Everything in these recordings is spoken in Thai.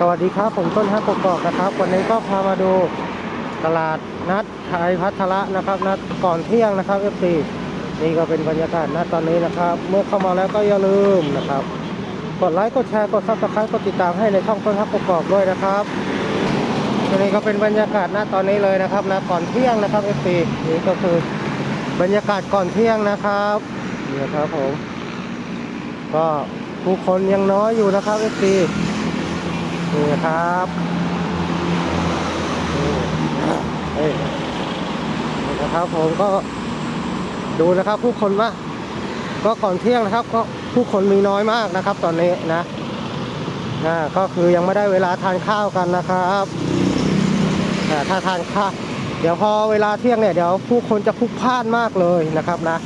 สวัสดีครับ ผมต้นฮักกกอกนะครับ วันนี้ก็พามาดูตลาดนัดไทยพัทระนะครับนัดก่อนเที่ยงนะครับเอฟซีนี่ก็เป็นบรรยากาศณตอนนี้นะครับ เมื่อเข้ามาแล้วก็อย่าลืมนะครับ กดไลค์กดแชร์กดซับสไครต์กดติดตามให้ในช่องต้นฮักกกอกด้วยนะครับตัวนี้ก็เป็นบรรยากาศณตอนนี้เลยนะครับนะก่อนเที่ยงนะครับเอฟซีนี่ก็คือบรรยากาศก่อนเที่ยงนะครับนี่นะครับผมก็ผู้คนยังน้อยอยู่นะครับเอฟซี นี่นะครับนี่นะครับผมก็ดูนะครับผู้คนว่าก็ก่อนเที่ยงนะครับ ก็ผู้คนมีน้อยมากนะครับ ตอนนี้นะอ่าก็คือยังไม่ได้เวลาทานข้าวกันนะครับอ่ถ้าทานข้าวเดี๋ยวพอเวลาเที่ยงเนี่ยเดี๋ยวผู้คนจะพลุกพล่านมากเลยนะครับนะ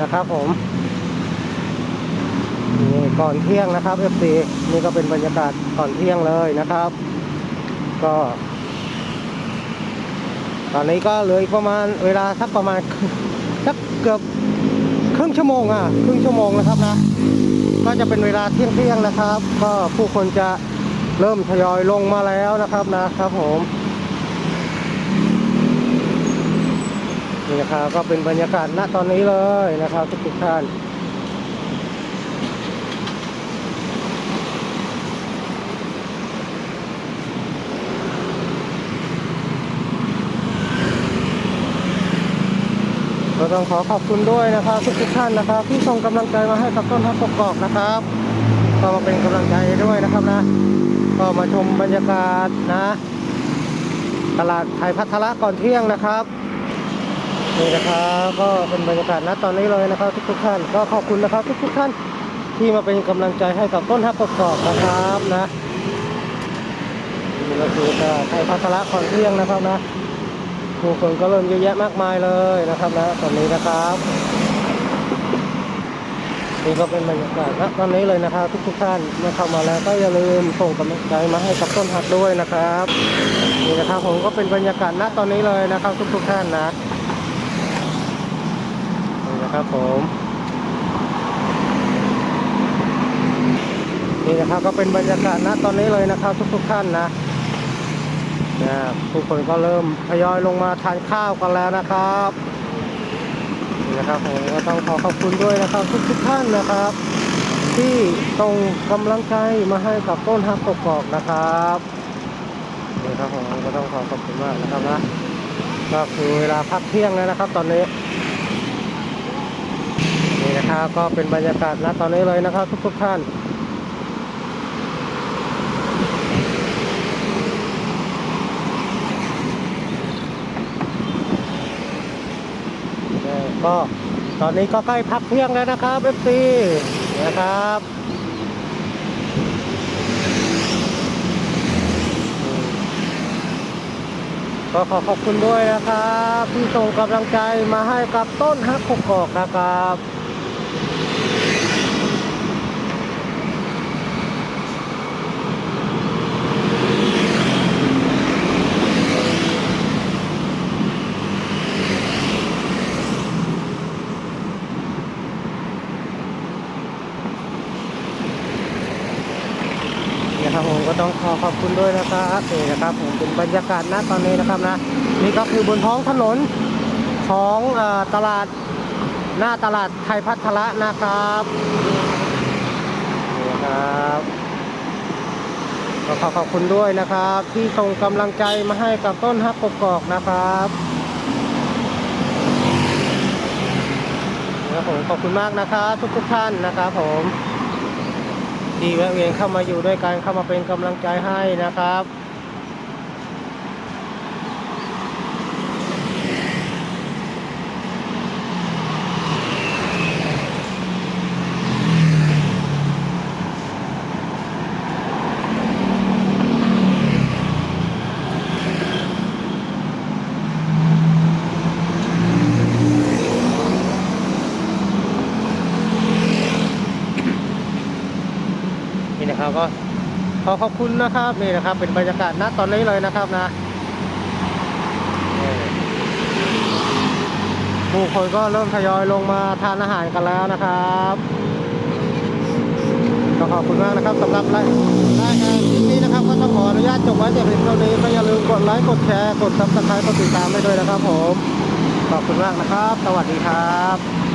นะครับผม ก่อนเที่ยงนะครับ FC นี่ก็เป็นบรรยากาศก่อนเที่ยงเลยนะครับ ก็ ตอนนี้ก็เหลืออีกประมาณเวลาสักประมาณสักเกือบครึ่งชั่วโมงอะครึ่งชั่วโมงนะครับนะ ก็จะเป็นเวลาเที่ยงเที่ยงนะครับ ก็ผู้คนจะเริ่มทยอยลงมาแล้วนะครับนะครับผมนี่นะครับก็เป็นบรรยากาศณตอนนี้เลยนะครับทุกท่าน ก็ต้องขอขอบคุณด้วยนะครับทุกทุกท่านนะครับ ที่ส่งกำลังใจมาให้กับต้นฮักกกอกนะครับ ก็มาเป็นกำลังใจด้วยนะครับนะ ก็มาชมบรรยากาศนะ ตลาดไทยพัทระก่อนเที่ยงนะครับนี่นะครับก็เป็นบรรยากาศณตอนนี้เลยนะครับ ทุกทุกๆท่านก็ขอบคุณนะครับ ทุกทุกๆท่านที่มาเป็นกำลังใจให้กับต้นฮักกกอกนะครับนะนี่ก็คือไทยพัทระก่อนเที่ยงนะครับนะ ผู้คนก็เริ่มเยอะแยะมากมายเลยนะครับนะตอนนี้นะครับนี่ก็เป็นบรรยากาศณตอนนี้เลยนะครับ ทุกๆท่านเมื่อเข้ามาแล้วก็อย่าลืมส่งกำลังใจมาให้กับต้นหักด้วยนะครับนี่นะครับผมก็เป็นบรรยากาศณตอนนี้เลยนะครับ ทุกๆท่านนะนี่นะครับผมนี่นะครับก็เป็นบรรยากาศณตอนนี้เลยนะครับ ทุกๆท่านนะ นะผู้คนก็เริ่มทยอยลงมาทานข้าวกันแล้วนะครับนะครับผมก็ต้องขอขอบคุณด้วยนะครับทุกทุกท่านนะครับ ที่ส่งกำลังใจมาให้กับต้นฮักกกอกนะครับนี่ครับผมก็ต้องขอขอบคุณมากนะครับนะก็คือเวลาพักเที่ยงแล้วนะครับ ตอนนี้นี่นะครับก็เป็นบรรยากาศณตอนนี้เลยนะครับ ทุกทุกท่าน ก็ตอนนี้ก็ใกล้พักเที่ยงแล้วนะครับเอฟซีนะครับก็ขอขอบคุณด้วยนะครับ ที่ส่งกำลังใจมาให้กับต้นฮักกกอกนะครับ นะครับผมก็ต้องขอขอบคุณด้วยนะครับนี่นะครับผมเป็นบรรยากาศณตอนนี้นะครับนะนี่ก็คือบนท้องถนนของอตลาดหน้าตลาดไทยพัทระนะครับนี่ครับก็ขอขอบคุณด้วยนะครับ ที่ส่งกำลังใจมาให้กับต้นฮักกกอกนะครับครับผมขอบคุณมากนะครับทุกๆท่านนะครับผม ที่แวะเวียนเข้ามาอยู่ด้วยกันเข้ามาเป็นกำลังใจให้นะครับ นะครับก็ขอขอบคุณนะครับนี่นะครับ เป็นบรรยากาศณตอนนี้เลยนะครับนะผู้คนก็เริ่มทยอยลงมาทานอาหารกันแล้วนะครับก็ขอบคุณมากนะครับสำหรับรายรายการคลิปนี้นุญาตจบไว้แต่เพียงเท่านี้ก็อย่าลืมกดไลค์กดแชร์กดซับสไครต์กดติดตามให้ด้วยนะครับผมขอบคุณมากนะครับ สวัสดีครับ